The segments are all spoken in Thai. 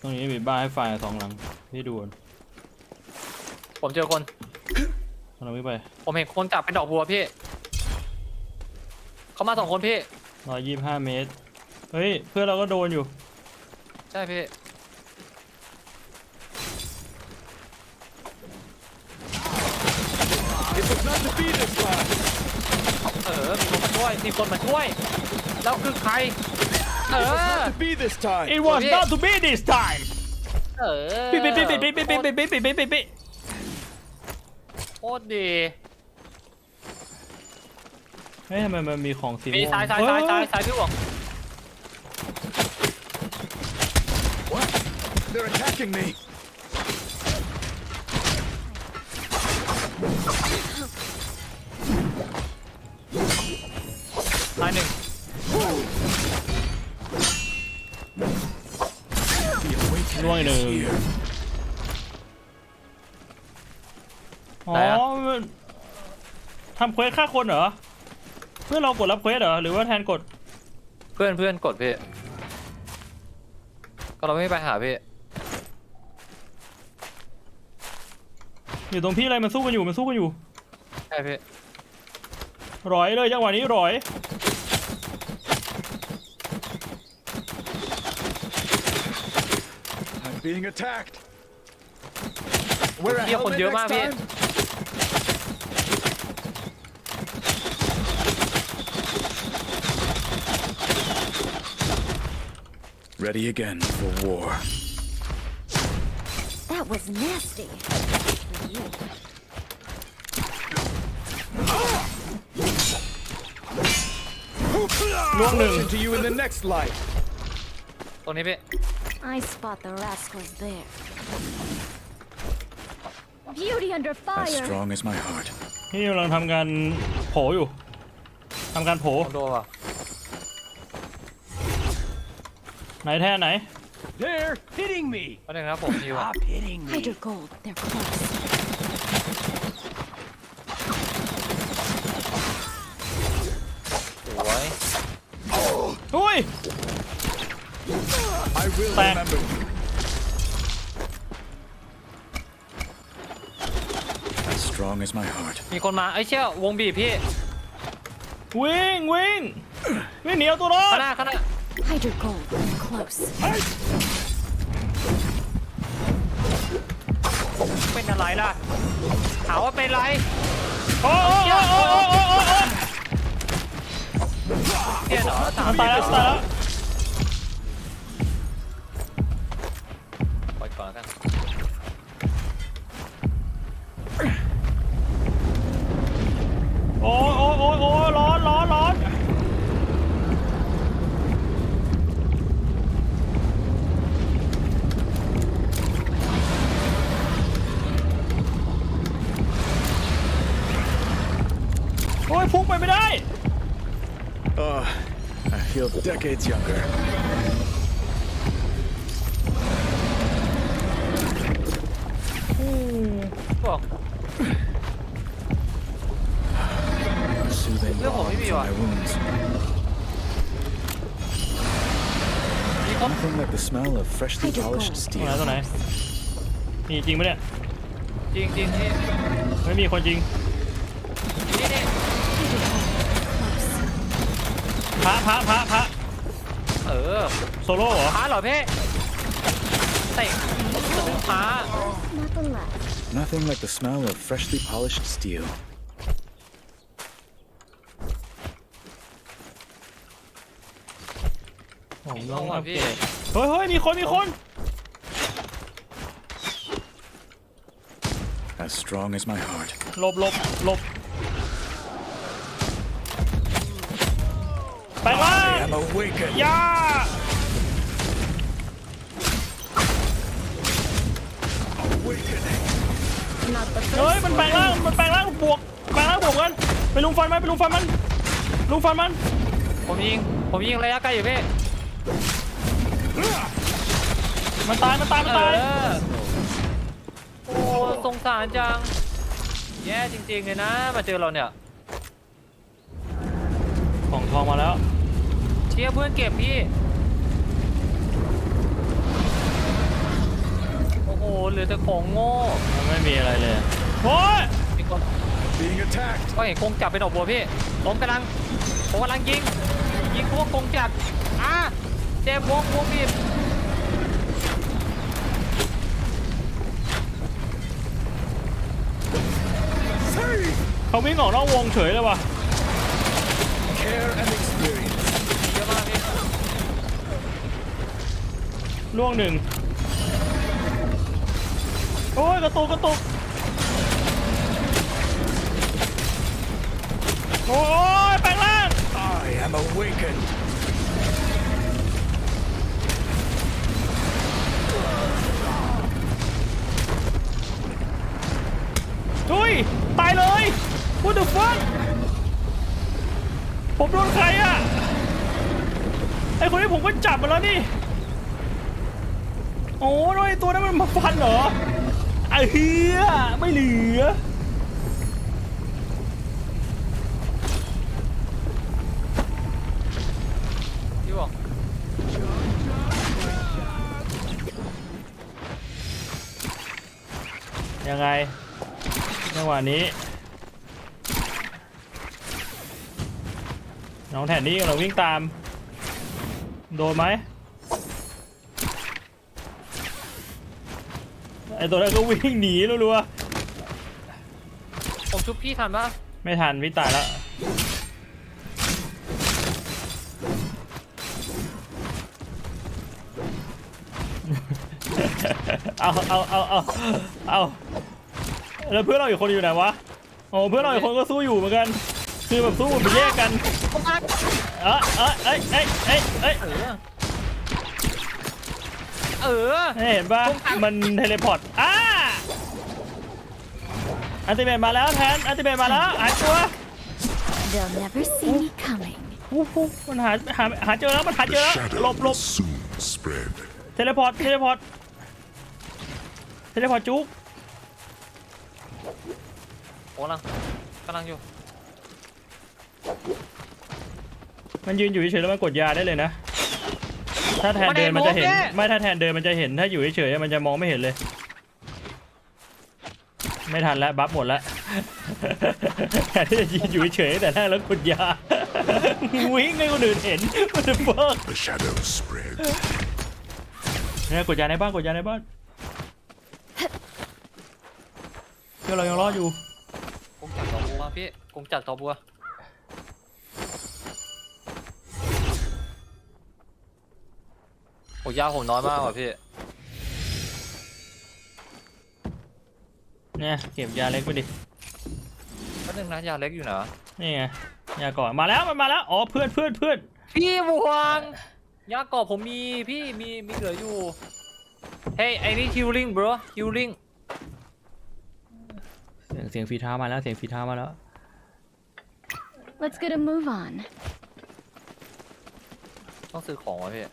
ตรงนี้มีบ้านให้ไฟสองหลังพี่ดูก่อนผมเจอคน เราไม่ไปผมเห็นคนจับเป็นดอกบัวพี่ เขามาสองคนพี่ ร้อยยี่สิบห้าเมตร เฮ้ย เพื่อนเราก็โดนอยู่ ใช่พี่ It was not to be this time. เออมีคนมาช่วยมีคนมาช่วย แล้วคือใคร เอ It was อ not to be this time. It was พี่ not to be this time เออปิดปิดปิดปิดปิดปิดปิดปิดปิดปิดปิดปิดปิดโคตรดี เฮ้ยทำไมมันมีของสีมีม่วงซ้ายซ้ายเฮ้ซ้ายซ้ายซ้ายพี่หวง What? They're attacking me. อีกหนึ่ง is here. อ๋อมันทำเควสฆ่าคนเหรอ เพื่อนเรากดรับเควสเหรอ หรือว่าแทนกด เพื่อนเพื่อนกดพี่ ก็เราไม่ไปหาพี่ อยู่ตรงพี่อะไรมันสู้กันอยู่มันสู้กันอยู่ ใช่พี่ร้อยเลยจังหวะนี้ร้อย being attacked. Wear a helmet next time. Ready again for war. That was nasty. Not to you in the next life. ตรงนี้พี่ I spot the rat rascals there. Beauty under As fire. strong as my heart. นี่กำลังทำการโผอยู่ทำการโผผมโดนว่ะไหนแท้ไหน They're hitting me! ก็นึงนะครับผมฮิวอะ Stop hitting me! Hydra gold. They're close. สวย อุ้ย I will Back. remember you. As strong as my heart. มีคนมาไอ้ยเชี่ยวงบีบพี่วิ่งวิ่งวิ่งหนีเอาตัวรอข้าดงหน้าข้างหน้า Hydra gold. They're close. เป็นอะไรล่ะถามว่าเป็นไรโอ้โอ้โอ้โอ้โอ้โอ้โอ้เที่ยเหรอถามมันตายแล้วมันตายแล้ว พุ่งไปไม่ได้ Oh, I feel decades younger. บอก Soothing Look, balm maybe for you are. my wounds. มีคน Nothing like the smell of freshly Hydra polished gold. ตรงไหน steel. ตรงไหนมีจริงปะเนี่ย จริงจริงพี่ ไม่มีคนจริง ระพระพระพระเออโซโล่เหรอ พาเหรอพี่เตะสะดึงพา Nothing left. Nothing like the smell of freshly polished steel. ผมลต้องงว่ะอัพพี่เกรดเฮ้ยเฮ้ยมีคนมีคน As strong as my heart. หลบหลบหลบ ไปล่า I am awakened. ย่า Awakening. Not the เฮ้ย first มันแปลงร่างมันแปลงร่างบวกแปลงร่างบวกกันไปลุมฟันมันไปลุมฟันมันลุมฟันมันผมยิง ผมยิงระยะไกลอยู่พี่ มันตายมันตายมันเอตายอโอ้สงสารจัง แย่จริงๆเลยนะ มาเจอเราเนี่ย ของทองมาแล้ว เชียร์เพื่อนเก็บพี่ โอ้เหลือแต่ของโง่มันไม่มีอะไรเลยโอ้ยมีคน Being attacked. ก็เห็นคงจับเป็นดอกบัวพี่ ผมกำลัง ผมกำลังยิง ยิงพวกคงจับอะเจ็บวงวงบีบ Save. เขาวิ่งออกนอกวงเฉยเลยว่ะ Care and experience. เยอะมากพี่ ล่วงหนึ่งโอ้ยกระตุกกระตุกโอ้ยแปลงร่าง I am awakened. อุ้ยตายเลย What the fuck ผมโดนใครอะไอคนนี้ผมก็จับมาแล้วนี่ โอ้ยไอตัวนั้นมันมาฟันเหรอไอ้เฮียไม่เหลือพี่บอกยังไงจังหวะนี้ น้องแทนนี่กำลังวิ่งตาม โดนไหม ไอตัวนั้นก็วิ่งหนีรัวผมชุบพี่ทันปะๆไม่ทันวิ่งตายแล้วเอาเอาเอาเอาเอาแล้วเพื่อนเราอีกคนอยู่ไหนวะโอ้เพื่อนเราอีกคนก็สู้อยู่เหมือนกัน คือแบบสู้แบบแยกกันผมมาเออเออเอ้ยเอ้ยเอ้ยเอ้ยเออเออ เห็นปะมันเทเลพอร์ตอ้าอันติเมตมาแล้วแทนอันติเมตมาแล้วหายตัว They'll never see me coming. อู้หูมันหาหาหาเจอแล้วมันหาเจอแล้ว shadow หลบหลบ will soon spread. เทเลพอร์ตเทเลพอร์ตเทเลพอร์ตจุกผมกำลังกำลังอยู่ มันยืนอยู่เฉยๆแล้วมันกดยาได้เลยนะ ถ้าแทนเดินมันจะเห็น ไม่ถ้าแทนเดินมันจะเห็น ถ้าอยู่เฉยๆมันจะมองไม่เห็นเลย ไม่ทันแล้วบัฟหมดแล้วแทนที่จะยืนอยู่เฉยๆแต่แรกแล้วกดยาวิ่งให้คนอื่นเห็นมันจะเบิก The shadows spread. เนี่ยกดยาในบ้านกดยาในบ้านเพื่อนเรายังรอดอยู่ กงจักรต่อบัวพี่กงจักรต่อบัว โอ้ยาผมน้อยมากว่ะพี่ เนี่ยเก็บยาเล็กไปดิแป๊บนึงนะยาเล็กอยู่นะนี่ไงยาก่อนมาแล้วมันมาแล้วอ๋อเพื่อนเพื่อนเพื่อนพี่บวงยากรอบผมมีพี่มีมีเหลืออยู่ เฮ้ยไอ้นี่ healing bro healing เสียงเสียงฝีเท้ามาแล้วเสียงฝีเท้ามาแล้ว Let's get a move on. ต้องซื้อของวะพี่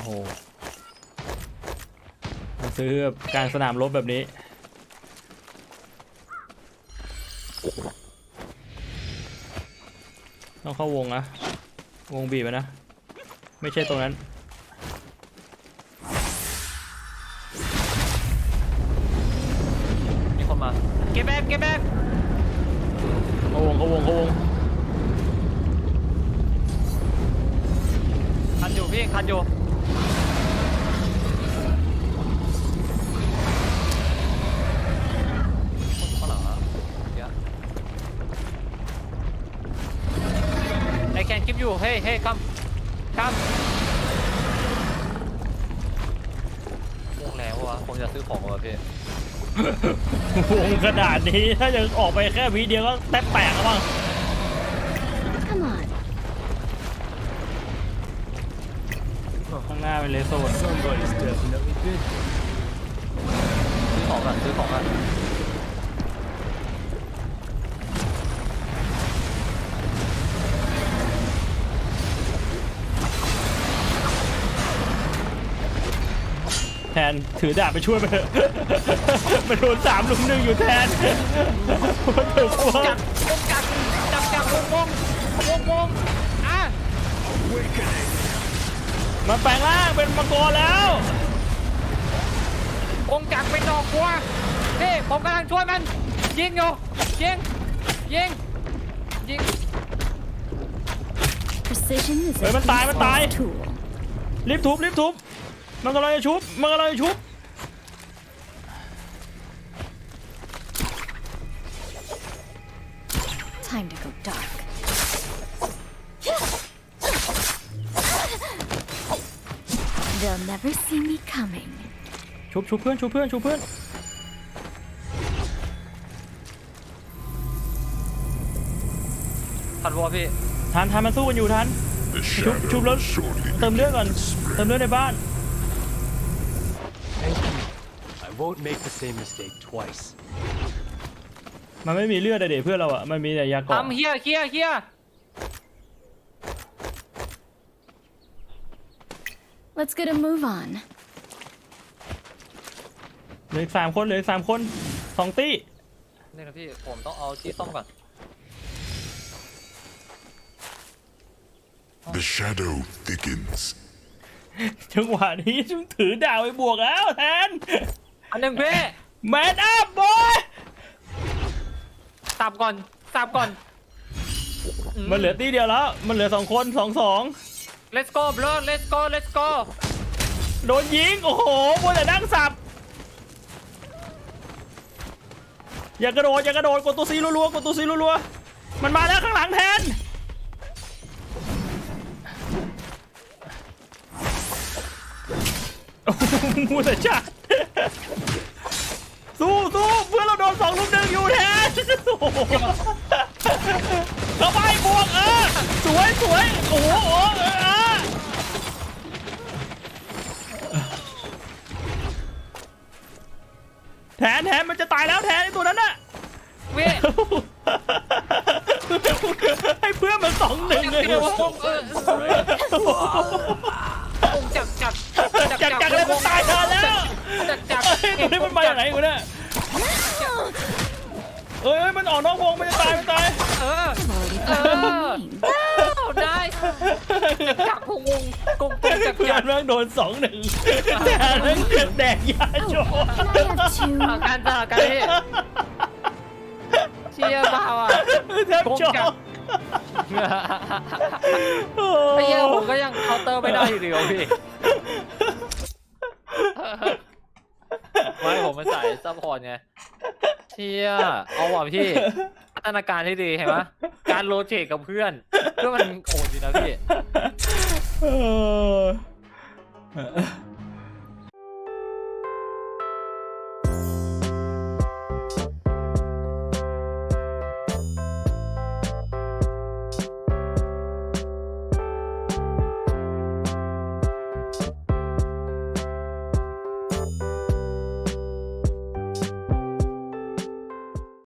โอ้โหมาซื้อแบบกลางสนามรบแบบนี้ต้องเข้าวงนะวงบีบอะนะ ไม่ใช่ตรงนั้น มีคนมา เก็บแบกเก็บแบกเข้าวงเข้าวงเข้าวงคันอยู่พี่คันอยู่ can keep you hey hey come come วงแรงวะผมจะซื้อของวะพี่ วงขนาดนี้ถ้ายังออกไปแค่วิเดียวก็แทบแตกแล้วมั้ง Come on. ข้างหน้าเป็นเลโซน Somebody's definitely busy. ซื้อของก่อนซื้อของก่อน น ถือดาบไปช่วยมันเถอะมันโดนสามลุมหนึ่งอยู่แทน What the จับ fuck จับจับจับวงวงวงวงอะ Awakening. มันแปลงร่างเป็นมังกรแล้วกงจักรเป็นดอกบัวพี่ผมกำลังช่วยมัน ยิงอยู่ยิงยิงยิง Precision is Ê, a bắn tài, bắn peaceful tài. tool. รีบทุบรีบทุบ มันกำลังจะชุบ มันกำลังจะชุบ Time to go dark. They'll never see me coming. ชุบชุบเพื่อนชุบเพื่อนชุบเพื่อนทันวัวพี่ทันทันมันสู้กันอยู่ทัน The Chụp- chụp lên. shadows surely เติมเลือดก่อน spread. เติมเลือดในบ้าน won't make the same mistake twice. มันไม่มีเลือดอะเด็เพื่อนเราอะมันมีแต่ยาเกาะทำเฮียเฮียเฮีย Let's get a move on. เหลืออีกสามคนเหลืออีกสามคนสองตี้นี่นะพี่ผมต้องเอาที่ซ่อมก่อน The shadow thickens. จังหวะนี้จุงถือดาวไปบวกแล้วแทน อันหนึ่งพี่แมนอัพบอยสับก่อนสับก่อนมันเหลือตี้เดียวแล้ว มันเหลือสองคนสองสอง let's go bro let's go let's go โดนยิง โอ้โหมัวแต่นั่งสับ อย่ากระโดด อย่ากระโดด กดตัวซีรัวๆ กดตัวซีรัวๆ มันมาแล้วข้างหลังแทนโอ้โหมัวแต่ชาร์จ สู้สู้เพื่อนเราโดนสองลุมหนึ่งอยู่แทนโอ้โหเข้าไปบวกเออสวยสวยโอ้โหโอ้โหเออเออแทนแทนมันจะตายแล้วแทนไอ้ตัวนั้นน่ะพี่ให้เพื่อนมันสองหนึ่งเลยเดี๋ยวผมเออผมจับจับจักจักเลยมันตายเธ ตัวนี้มันมาอย่างไรกูเนี่ยเอ้ยมันออกนอกวงมันจะตายมันตายเออ already Ah. forgotten my name. เอาได้จับพงงกงกงจับเพื่อจับนแม่งโดนสองหนึ่งแต่แม่งแดกยาโชว์ Can I have เอ two? การต่อกันพี่เชียร์เปล่าอะ แทบกงช็อจับกไอ้เหี้ยผมก็ยังเคาน์เตอร์ไม่ได้อยู่ดีวะพี่ ไม่ผมมาใส่ซัพพอร์ตไงเชี่ยเอาว่ะพี่พัฒนาการที่ดีเห็นไหมการโรเตกับเพื่อนเพื่อนมันโหดดีนะพี่ เออ